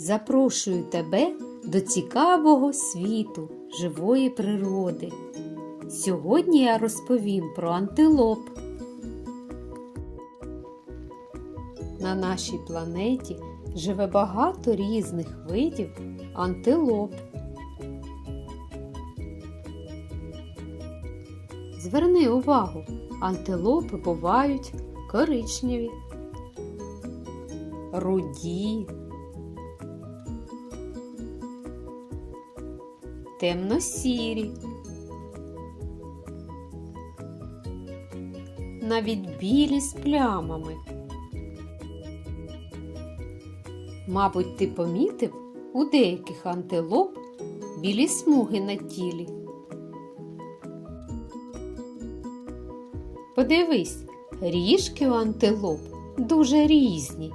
запрошую тебе до цікавого світу живої природи. Сьогодні я розповім про антилоп. На нашій планеті живе багато різних видів антилоп. Зверни увагу, антилопи бувають коричневі, руді, темно-сірі, навіть білі з плямами. Мабуть, ти помітив у деяких антилоп білі смуги на тілі. Подивись, ріжки у антилоп дуже різні.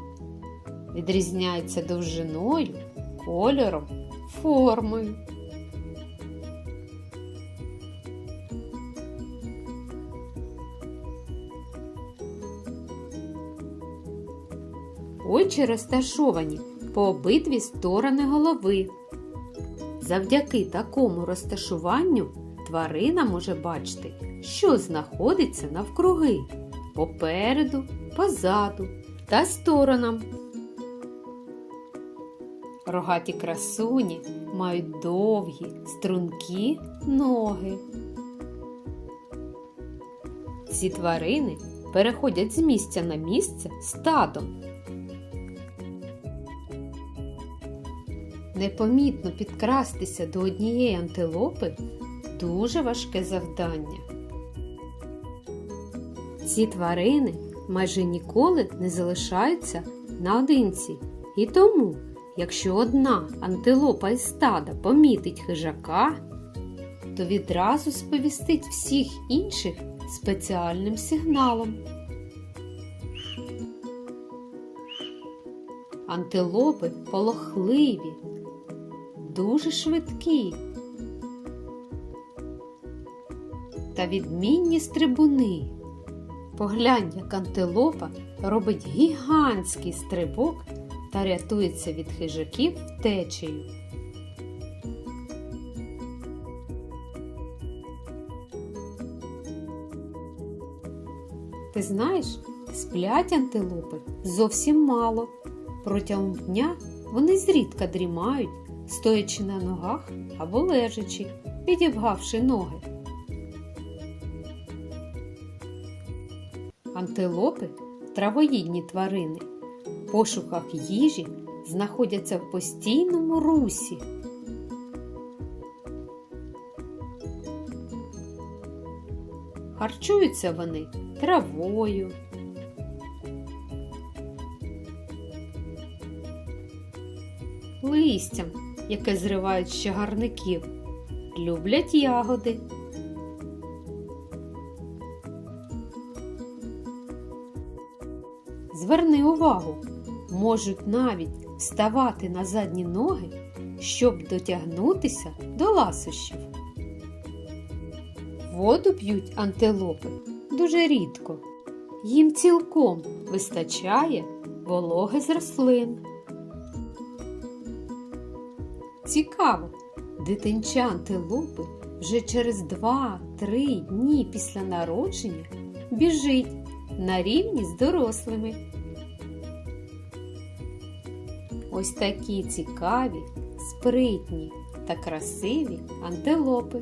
Відрізняються довжиною, кольором, формою. Очі розташовані по обидві сторони голови. Завдяки такому розташуванню тварина може бачити, що знаходиться навкруги попереду, позаду та сторонам. Рогаті красуні мають довгі, стрункі ноги. Ці тварини переходять з місця на місце стадом. Непомітно підкрастися до однієї антилопи дуже важке завдання. Ці тварини майже ніколи не залишаються наодинці, і тому, якщо одна антилопа із стада помітить хижака, то відразу сповістить всіх інших спеціальним сигналом. Антилопи полохливі, дуже швидкі та відмінні стрибуни. Поглянь, як антилопа робить гігантський стрибок та рятується від хижаків втечею. Ти знаєш, сплять антилопи зовсім мало. Протягом дня вони зрідка дрімають, стоячи на ногах або лежачи, підібгавши ноги. Антилопи травоїдні тварини. В пошуках їжі знаходяться в постійному русі. Харчуються вони травою, листям, яке зривають з чагарників, люблять ягоди. Зверни увагу, можуть навіть вставати на задні ноги, щоб дотягнутися до ласощів. Воду п'ють антилопи дуже рідко. Їм цілком вистачає вологи з рослин. Цікаво, дитинча антилопи вже через 2-3 дні після народження біжить на рівні з дорослими. Ось такі цікаві, спритні та красиві антилопи.